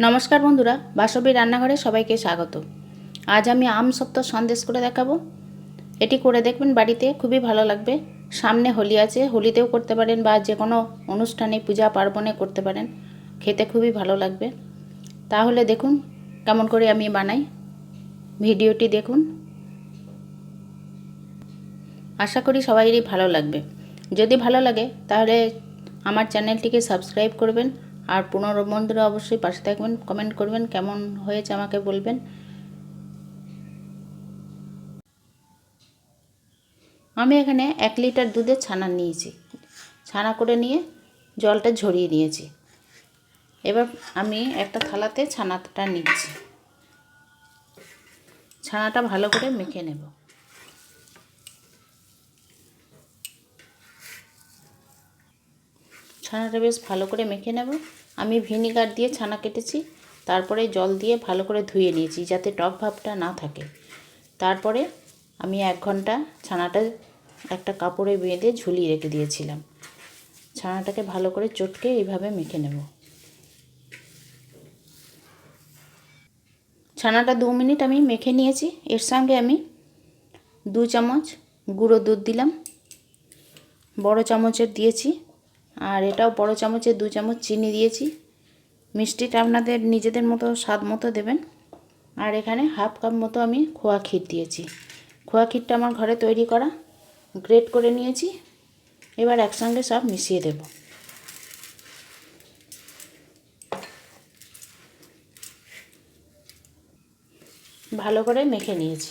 নমস্কার বন্ধুরা, বাসবী রান্নাঘরে সবাইকে স্বাগত। আজ আমি আম সপ্তাহ সন্দেশ করে দেখাবো। এটি করে দেখবেন বাড়িতে, খুবই ভালো লাগবে। সামনে হোলি আছে, হোলিতেও করতে পারেন বা যে কোনো অনুষ্ঠানে, পূজা পার্বণে করতে পারেন। খেতে খুবই ভালো লাগবে। তাহলে দেখুন, কেমন করে আমি বানাই। ভিডিওটি দেখুন। আশা করি সবাইরই ভালো লাগবে। যদি ভালো লাগে, তাহলে আমার চ্যানেলটিকে সাবস্ক্রাইব করবেন। আর পুনর বন্ধুরা অবশ্যই পাশে থাকবেন কমেন্ট করবেন, কেমন হয়েছে আমাকে বলবেন। আমি এখানে এক লিটার দুধের ছানা নিয়েছি। ছানা করে নিয়ে জলটা ঝরিয়ে নিয়েছি। এবার আমি একটা থালাতে ছানাটা নিচ্ছি। ছানাটা ভালো করে মেখে নেব। ছানাটা বেশ ভালো করে মেখে নেব। আমি ভিনিগার দিয়ে ছানা কেটেছি, তারপরে জল দিয়ে ভালো করে ধুয়ে নিয়েছি যাতে টক ভাবটা না থাকে। তারপরে আমি এক ঘণ্টা ছানাটা একটা কাপড়ে বেঁধে ঝুলিয়ে রেখে দিয়েছিলাম। ছানাটাকে ভালো করে চটকে এইভাবে মেখে নেব। ছানাটা দু মিনিট আমি মেখে নিয়েছি। এর সঙ্গে আমি দু চামচ গুঁড়ো দুধ দিলাম। বড় চামচের দিয়েছি। আর এটাও বড় চামচে দু চামচ চিনি দিয়েছি। মিষ্টিটা আপনাদের নিজেদের মতো, স্বাদ মতো দেবেন। আর এখানে হাফ কাপ মতো আমি খোয়া ক্ষীর দিয়েছি। খোয়া ক্ষীরটা আমার ঘরে তৈরি করা, গ্রেট করে নিয়েছি। এবার একসঙ্গে সব মিশিয়ে দেব। ভালো করে মেখে নিয়েছি।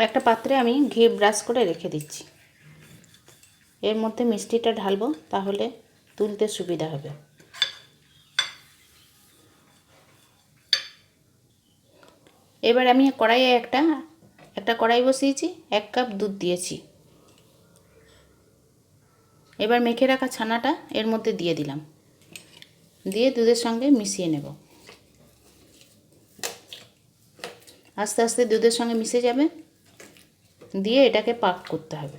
একটা পাত্রে আমি ঘি ব্রাশ করে রেখে দিচ্ছি। এর মধ্যে মিষ্টিটা ঢালবো, তাহলে তুলতে সুবিধা হবে। এবার আমি কড়াইয়ে একটা একটা কড়াই বসিয়েছি, এক কাপ দুধ দিয়েছি। এবার মেখে রাখা ছানাটা এর মধ্যে দিয়ে দিলাম। দিয়ে দুধের সঙ্গে মিশিয়ে নেব। আস্তে আস্তে দুধের সঙ্গে মিশে যাবে। দিয়ে এটাকে পাক করতে হবে।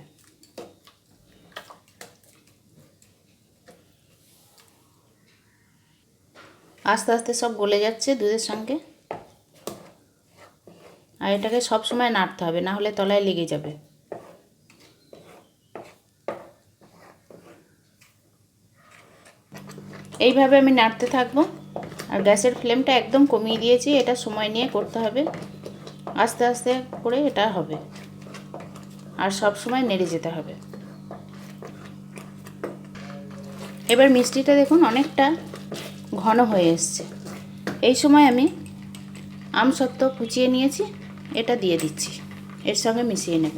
আস্তে আস্তে সব গলে যাচ্ছে দুধের সঙ্গে। আর এটাকে সব সময় নাড়তে হবে, না হলে তলায় লেগে যাবে। এইভাবে আমি নাড়তে থাকব। আর গ্যাসের ফ্লেমটা একদম কমিয়ে দিয়েছি, এটা সময় নিয়ে করতে হবে। আস্তে আস্তে করে এটা হবে। আর সব সময় নেড়ে যেতে হবে। এবার মিষ্টিটা দেখুন অনেকটা ঘন হয়ে এসছে। এই সময় আমি আমসত্ত্ব কুচিয়ে নিয়েছি, এটা দিয়ে দিচ্ছি, এর সঙ্গে মিশিয়ে নেব।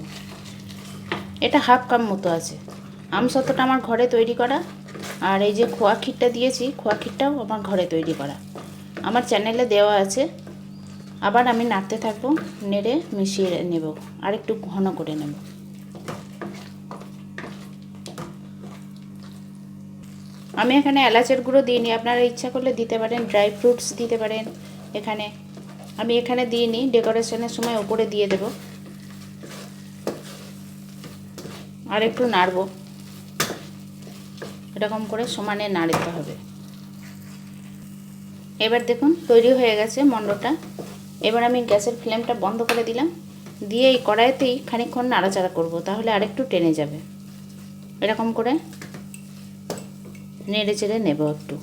এটা হাফ কাপ মতো আছে। আমসত্ত্বটা আমার ঘরে তৈরি করা, আর এই যে খোয়া ক্ষীরটা দিয়েছি, খোয়া ক্ষীরটাও আমার ঘরে তৈরি করা। আমার চ্যানেলে দেওয়া আছে। আবার আমি নাড়তে থাকব, নেড়ে মিশিয়ে নেব আর একটু ঘন করে নেব। আমি এখানে এলাচের গুঁড়ো দিইনি, আপনারা ইচ্ছা করলে দিতে পারেন ড্রাই ফ্রুটস দিতে পারেন এখানে। আমি এখানে দিইনি ডেকোরেশনের সময় ওপরে দিয়ে দেব। আর একটু নাড়ব। এরকম করে সমানে নাড়তে হবে। এবার দেখুন, তৈরি হয়ে গেছে মণ্ডটা এবার আমি গ্যাসের ফ্লেমটা বন্ধ করে দিলাম। দিয়ে এই কড়াইতেই খানিকক্ষণ নাড়াচাড়া করব, তাহলে আরেকটু টেনে যাবে। এরকম করে নেড়ে চেড়ে নেব একটু।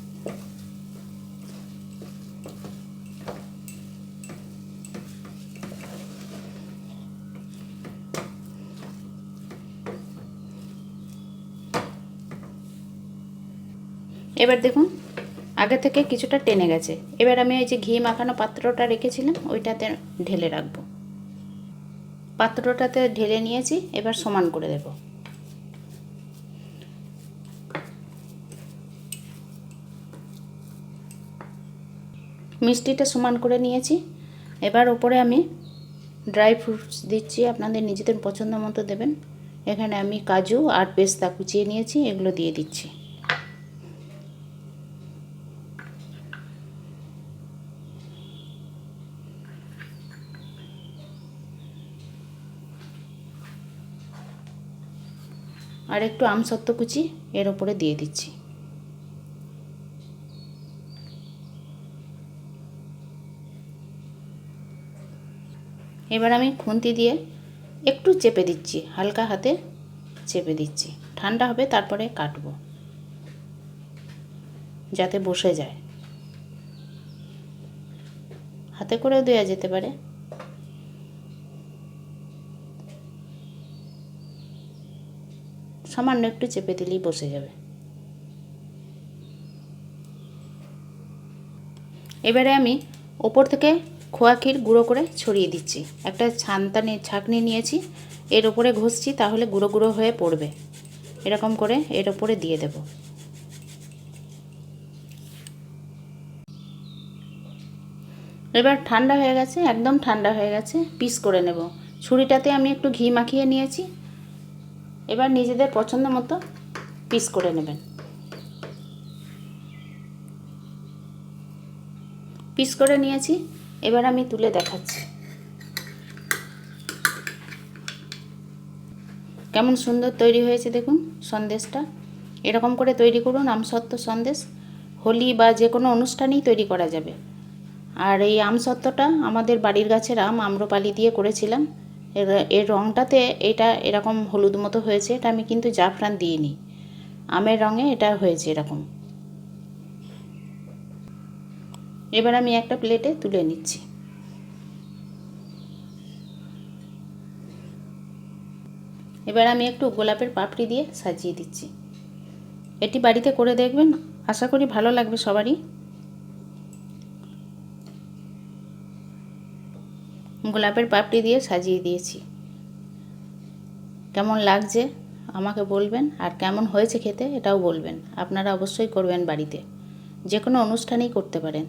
এবার দেখুন, আগে থেকে কিছুটা টেনে গেছে। এবার আমি ওই যে ঘি মাখানো পাত্রটা রেখেছিলাম, ওইটাতে ঢেলে রাখব। পাত্রটাতে ঢেলে নিয়েছি, এবার সমান করে দেব। মিষ্টিটা সমান করে নিয়েছি। এবার ওপরে আমি ড্রাই ফ্রুটস দিচ্ছি, আপনাদের নিজেদের পছন্দ মতো দেবেন। এখানে আমি কাজু আর পেস্তা কুচিয়ে নিয়েছি, এগুলো দিয়ে দিচ্ছি। আর একটু আমসত্ব কুচি এর ওপরে দিয়ে দিচ্ছি। এবার আমি খুন্তি দিয়ে একটু চেপে দিচ্ছি, হালকা হাতে চেপে দিচ্ছি। ঠান্ডা হবে, তারপরে কাটবো। যাতে বসে যায়। হাতে করেও দেওয়া যেতে পারে। সামান্য একটু চেপে দিলেই বসে যাবে। এবারে আমি ওপর থেকে খোয়া ক্ষীর গুঁড়ো করে ছড়িয়ে দিচ্ছি। একটা ছানতা ছাঁকনি নিয়েছি, এর ওপরে ঘষছি তাহলে গুঁড়ো গুঁড়ো হয়ে পড়বে। এরকম করে এর ওপরে দিয়ে দেব। এবার ঠান্ডা হয়ে গেছে, একদম ঠান্ডা হয়ে গেছে, পিস করে নেব। ছুরিটাতে আমি একটু ঘি মাখিয়ে নিয়েছি। এবার নিজেদের পছন্দ মতো পিস করে নেবেন। পিস করে নিয়েছি। এবার আমি তুলে দেখাচ্ছি। কেমন সুন্দর তৈরি হয়েছে দেখুন সন্দেশটা। এরকম করে তৈরি করুন, আমসত্ত্ব সন্দেশ। হোলি বা যে কোনো অনুষ্ঠানেই তৈরি করা যাবে। আর এই আমসত্ত্বটা আমাদের বাড়ির গাছের আম, আম্রপালি দিয়ে করেছিলাম। এর এর রঙটাতে এটা এরকম হলুদ মতো হয়েছে, এটা আমি কিন্তু জাফরান দিইনি। আমের রঙে এটা হয়েছে এরকম। এবার আমি একটা প্লেটে তুলে নিচ্ছি। এবার আমি একটু গোলাপের পাপড়ি দিয়ে সাজিয়ে দিচ্ছি। এটি বাড়িতে করে দেখবেন, আশা করি ভালো লাগবে সবারই। গোলাপের পাপড়ি দিয়ে সাজিয়ে দিয়েছি। কেমন লাগছে আমাকে বলবেন, আর কেমন হয়েছে খেতে এটাও বলবেন। আপনারা অবশ্যই করবেন বাড়িতে। যে কোনো অনুষ্ঠানেই করতে পারেন।